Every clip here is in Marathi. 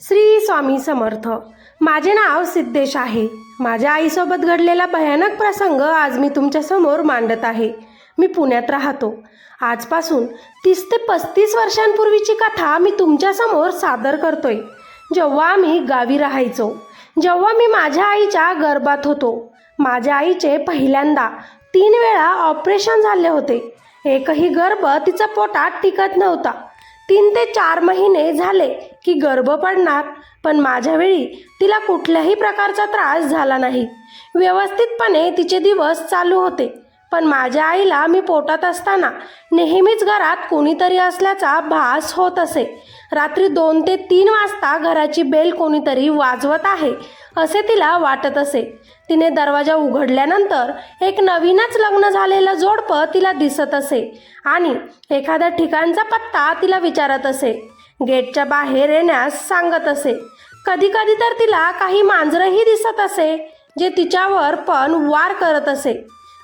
श्री स्वामी समर्थ. माझे नाव सिद्धेश आहे. माझ्या आईसोबत घडलेला भयानक प्रसंग आज मी तुमच्यासमोर मांडत आहे. मी पुण्यात राहतो. आजपासून तीस ते पस्तीस वर्षांपूर्वीची कथा मी तुमच्यासमोर सादर करतोय. जेव्हा आम्ही गावी राहायचो जेव्हा मी माझ्या आईच्या गर्भात होतो माझ्या आईचे पहिल्यांदा तीन वेळा ऑपरेशन झाले होते. एकही गर्भ तिचा पोटात टिकत नव्हता. तीन ते चार महिने झाले की गर्भ पडणार पण माझ्या वेळी तिला कुठल्याही प्रकारचा त्रास झाला नाही. व्यवस्थितपणे तिचे दिवस चालू होते. पण माझ्या आईला मी पोटात असताना नेहमीच घरात कोणीतरी असल्याचा भास होत असे. रात्री दोन ते तीन वाजता घराची बेल कोणीतरी वाजवत आहे असे तिला वाटत असे. तिने दरवाजा उघडल्यानंतर एक नवीनच लग्न झालेलं जोडपं तिला दिसत असे आणि एखाद्या ठिकाणचा पत्ता तिला विचारत असे. गेटच्या बाहेर येण्यास सांगत असे. कधी कधी तर तिला काही मांजरंही दिसत असे जे तिच्यावर पण वार करत असे.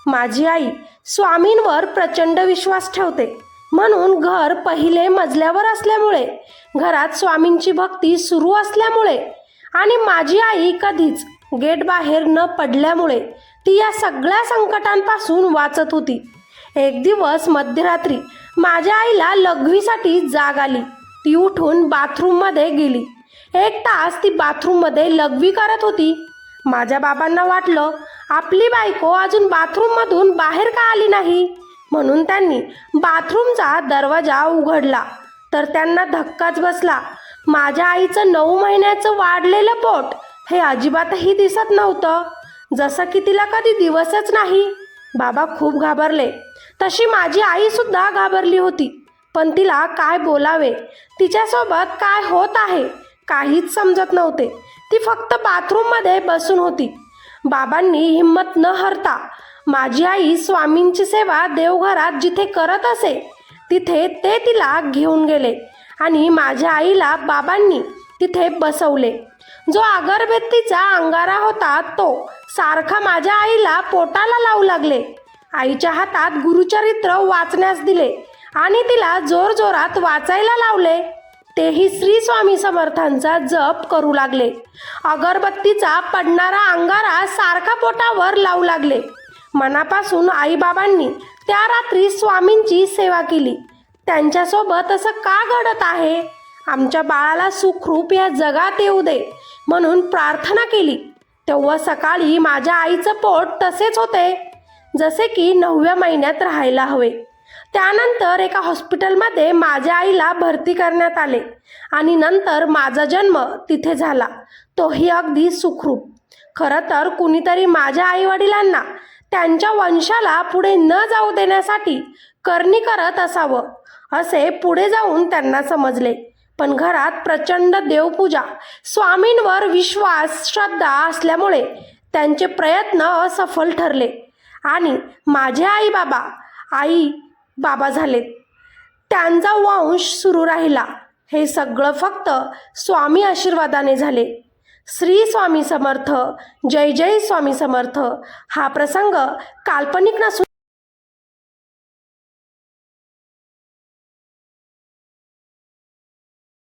माझी आई स्वामींवर प्रचंड विश्वास ठेवते. म्हणून घर पहिले मजल्यावर असल्यामुळे घरात स्वामींची भक्ती सुरू असल्यामुळे आणि माझी आई कधीच गेट बाहेर न पडल्यामुळे ती या सगळ्या संकटांपासून वाचत होती. एक दिवस मध्यरात्री माझ्या आईला लघवीसाठी जाग आली. ती उठून बाथरूममध्ये गेली. एक तास ती बाथरूममध्ये लघवी करत होती. माझ्या बाबांना वाटलं आपली बायको अजून बाथरूममधून बाहेर का आली नाही? म्हणून त्यांनी बाथरूमचा दरवाजा उघडला. तर त्यांना धक्काच बसला. माझ्या आईचं नऊ महिन्याचं वाढलेलं पोट हे अजिबातही दिसत नव्हतं. जसं की तिला कधी दिवसच नाही. बाबा खूप घाबरले. तशी माझी आईसुद्धा घाबरली होती. पण तिला काय बोलावे? तिच्यासोबत काय होत आहे? काहीच समजत नव्हते. ती फक्त बाथरूममध्ये बसून होती. बाबांनी हिंमत न हरता माझी आई स्वामींची सेवा देवघरात जिथे करत असे तिथे ते तिला घेऊन गेले आणि माझ्या आईला बाबांनी तिथे बसवले. जो अगरबत्तीचा अंगारा होता तो सारखा माझ्या आईला पोटाला लावू लागले. आईच्या हातात गुरुचरित्र वाचण्यास दिले आणि तिला जोर जोरात वाचायला लावले. तेही श्री स्वामी समर्थांचा जप करू लागले. अगरबत्तीचा पडणारा अंगारा सारखा पोटावर लावू लागले. मनापासून आईबाबांनी त्या रात्री स्वामींची सेवा केली. त्यांच्यासोबत असं का घडत आहे? आमच्या बाळाला सुखरूप या जगात येऊ दे म्हणून प्रार्थना केली. तेव्हा सकाळी माझ्या आईचं पोट तसेच होते. जसे की नवव्या महिन्यात राहायला हवे. त्यानंतर एका हॉस्पिटलमध्ये माझ्या आईला भरती करण्यात आले आणि नंतर माझा जन्म तिथे झाला. तोही अगदी सुखरूप. खरं तर कुणीतरी माझ्या आईवडिलांना त्यांच्या वंशाला पुढे न जाऊ देण्यासाठी करणी करत असावं असे पुढे जाऊन त्यांना समजले. पण घरात प्रचंड देवपूजा स्वामींवर विश्वास श्रद्धा असल्यामुळे त्यांचे प्रयत्न असफल ठरले आणि माझे आई बाबा आई बाबा झालेत. त्यांचा वंश सुरू राहिला. हे सगळं फक्त स्वामी आशीर्वादाने झाले. श्री स्वामी समर्थ जय जय स्वामी समर्थ हा प्रसंग काल्पनिक नसून